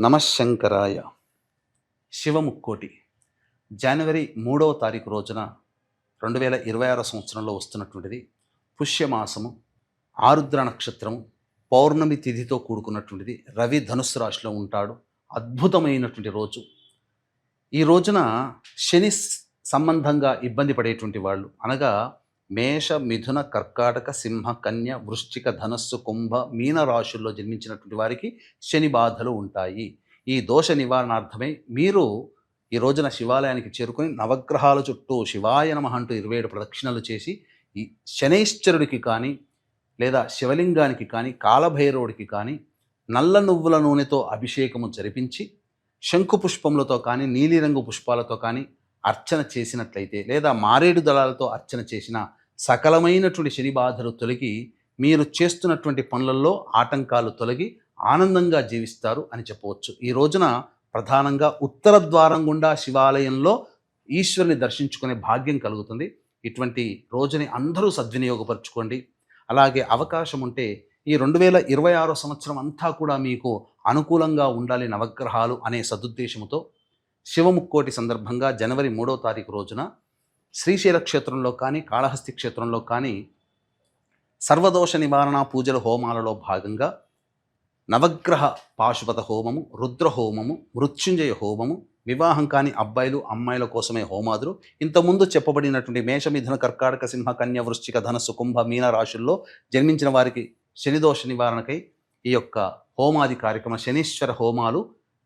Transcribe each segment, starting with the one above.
నమశంకరాయ శివముక్కోటి. జనవరి మూడవ తారీఖు రోజున రెండు వేల ఇరవై ఆరో సంవత్సరంలో వస్తున్నటువంటిది పుష్యమాసము ఆరుద్ర నక్షత్రము పౌర్ణమి తిథితో కూడుకున్నటువంటిది రవి ధనుస్సు రాశిలో ఉంటాడు. అద్భుతమైనటువంటి రోజు. ఈ రోజున శని సంబంధంగా ఇబ్బంది పడేటువంటి వాళ్ళు అనగా మేష మిథున కర్కాటక సింహ కన్య వృశ్చిక ధనస్సు కుంభ మీన రాశుల్లో జన్మించినటువంటి వారికి శని బాధలు ఉంటాయి. ఈ దోష నివారణార్థమై మీరు ఈ రోజున శివాలయానికి చేరుకొని నవగ్రహాల చుట్టూ శివాయ నమః అంటూ ఇరవై ఏడు ప్రదక్షిణలు చేసి ఈ శనైశ్చరుడికి కానీ లేదా శివలింగానికి కానీ కాలభైరవుడికి కానీ నల్ల నువ్వుల నూనెతో అభిషేకము జరిపించి శంకు పుష్పములతో కానీ నీలిరంగు పుష్పాలతో కానీ అర్చన చేసినట్లయితే లేదా మారేడు దళాలతో అర్చన చేసిన సకలమైనటువంటి శని బాధలు తొలగి మీరు చేస్తున్నటువంటి పనులలో ఆటంకాలు తొలగి ఆనందంగా జీవిస్తారు అని చెప్పవచ్చు. ఈ రోజున ప్రధానంగా ఉత్తర ద్వారం గుండా శివాలయంలో ఈశ్వరుని దర్శించుకునే భాగ్యం కలుగుతుంది. ఇటువంటి రోజుని అందరూ సద్వినియోగపరచుకోండి. అలాగే అవకాశం ఉంటే ఈ రెండు వేల ఇరవై ఆరో సంవత్సరం అంతా కూడా మీకు అనుకూలంగా ఉండాలి నవగ్రహాలు అనే సదుద్దేశంతో శివముక్కోటి సందర్భంగా జనవరి మూడో తారీఖు రోజున శ్రీశైల క్షేత్రంలో కానీ కాళహస్తి క్షేత్రంలో కానీ సర్వదోష నివారణ పూజల హోమాలలో భాగంగా నవగ్రహ పాశుపత హోమము రుద్ర హోమము మృత్యుంజయ హోమము వివాహం కాని అబ్బాయిలు అమ్మాయిల కోసమే హోమాదులు. ఇంతకుముందు చెప్పబడినటువంటి మేషమిథున కర్కాటక సింహ కన్య వృశ్చిక ధనస్సు కుంభ మీన రాశుల్లో జన్మించిన వారికి శనిదోష నివారణకై ఈ యొక్క హోమాది కార్యక్రమ శనీశ్వర హోమాలు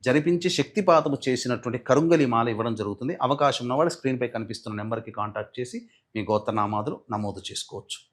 జరిపించి శక్తిపాతము చేసినటువంటి కరుంగలి మాల ఇవ్వడం జరుగుతుంది. అవకాశం ఉన్నవాడు స్క్రీన్పై కనిపిస్తున్న నెంబర్కి కాంటాక్ట్ చేసి మీ గోత్రనామాదులు నమోదు చేసుకోవచ్చు.